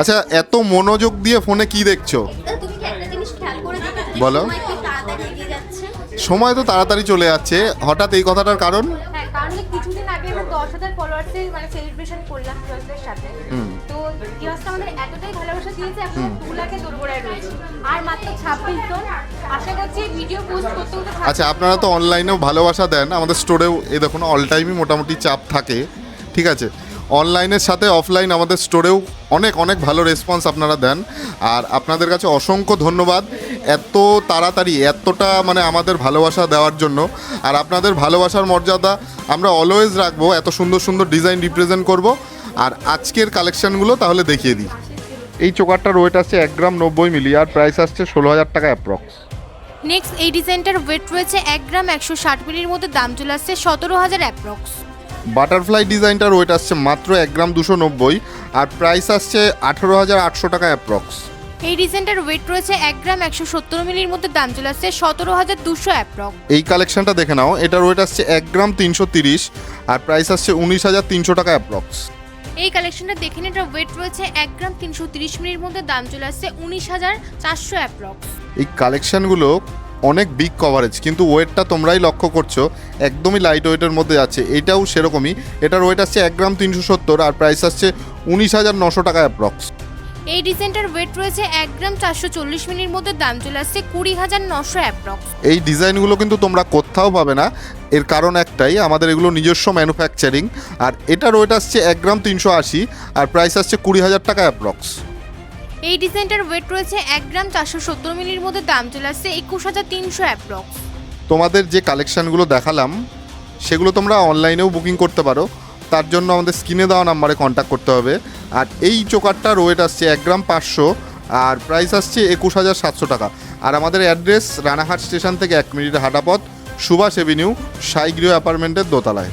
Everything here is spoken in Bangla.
আচ্ছা এত মনোযোগ দিয়ে ফোনে কি দেখছ? বলো। সময় তো তাড়াতাড়ি চলে যাচ্ছে। হঠাৎ এই কথাটার কারণ? কারণ কিছুদিন আগে আমরা দশ হাজার ফলোয়ার্সের মানে সেলিব্রেশন করলাম কিয়সের সাথে। তো কিয়সটা আমাদের এতটাই ভালোবাসা দিয়েছে এখন দু লাখে দোরগোড়ায় রয়েছে। আর মাত্র ছাব্বিশ জন। আশা করছি ভিডিও পোস্ট করতে করতে আচ্ছা আপনারা তো অনলাইনেও ভালোবাসা দেন। আমাদের স্টোরেও এই দেখুন অল টাইমই মোটামুটি চাপ থাকে। ঠিক আছে? অনলাইনের সাথে অফলাইন আমাদের স্টোরেও অনেক অনেক ভালো রেসপন্স আপনারা দেন। আর আপনাদের কাছে অসংখ্য ধন্যবাদ এত তাড়াতাড়ি, এতটা মানে আমাদের ভালোবাসা দেওয়ার জন্য। আর আপনাদের ভালোবাসার মর্যাদা আমরা অলওয়েজ রাখব, এত সুন্দর সুন্দর ডিজাইন রিপ্রেজেন্ট করব। আর আজকের কালেকশানগুলো তাহলে দেখিয়ে দিই। এই চোকারটার ওয়েট আসছে এক গ্রাম নব্বই মিলি, আর প্রাইস আসছে ষোলো হাজার টাকা অ্যাপ্রক্স নেক্সট এই ডিজাইনটার ওয়েট রয়েছে এক গ্রাম একশো ষাট মিলির মধ্যে, দাম চলে আসছে সতেরো হাজার অ্যাপ্রক্স বাটারফ্লাই ডিজাইনটার ওয়েট আসছে মাত্র এক গ্রাম দুশো নব্বই আর প্রাইস আসছে আঠেরো হাজার আটশো টাকা অ্যাপ্রক্স এই ডিজাইনটার ওয়েট রয়েছে এক গ্রাম একশো সত্তর মিলির মধ্যে দাম চলে আসছে সতেরো হাজার দুশো অ্যাপ্রক্স এই কালেকশনটা দেখে নাও এটার ওয়েট আসছে এক গ্রাম তিনশো তিরিশ আর প্রাইস আসছে উনিশ হাজার তিনশো টাকা অ্যাপ্রক্স এই কালেকশনটা দেখে নিন এটার ওয়েট রয়েছে এক গ্রাম তিনশো তিরিশ মিলির মধ্যে দাম চলে আসছে উনিশ হাজার চারশো অ্যাপ্রক্স এই কালেকশনগুলো অনেক বিগ কভারেজ কিন্তু ওয়েটটা তোমরাই লক্ষ্য করছ একদমই লাইট ওয়েটের মধ্যে আছে এটাও সেরকমই এটার ওয়েট আসছে এক গ্রাম তিনশো সত্তর আর প্রাইস আসছে উনিশ হাজার নশো টাকা অ্যাপ্রক্স এই ডিজাইনটার ওয়েট রয়েছে এক গ্রাম চারশো চল্লিশ মিলির মধ্যে দাম চলে আসছে কুড়ি হাজার নশো অ্যাপ্রক্স এই ডিজাইনগুলো কিন্তু তোমরা কোথাও পাবে না এর কারণ একটাই আমাদের এগুলো নিজস্ব ম্যানুফ্যাকচারিং আর এটার ওয়েট আসছে এক গ্রাম তিনশো আশি আর প্রাইস আসছে কুড়ি হাজার টাকা অ্যাপ্রক্স এই ডিজাইনটার ওয়েট রয়েছে এক গ্রাম চারশো সত্তর মিলির মধ্যে, দাম চলে আসছে একুশ হাজার তিনশো অ্যাপ্রক্স। তোমাদের যে কালেকশানগুলো দেখালাম, সেগুলো তোমরা অনলাইনেও বুকিং করতে পারো। তার জন্য আমাদের স্ক্রিনে দেওয়া নাম্বারে কন্ট্যাক্ট করতে হবে। আর এই চোকারটার ওয়েট আসছে এক গ্রাম পাঁচশো, আর প্রাইস আসছে একুশ হাজার সাতশো টাকা। আর আমাদের অ্যাড্রেস রানাহাট স্টেশন থেকে এক মিনিট হাঁটা পথ সুভাষ এভিনিউ সাইগৃহ অ্যাপার্টমেন্টের দোতলায়।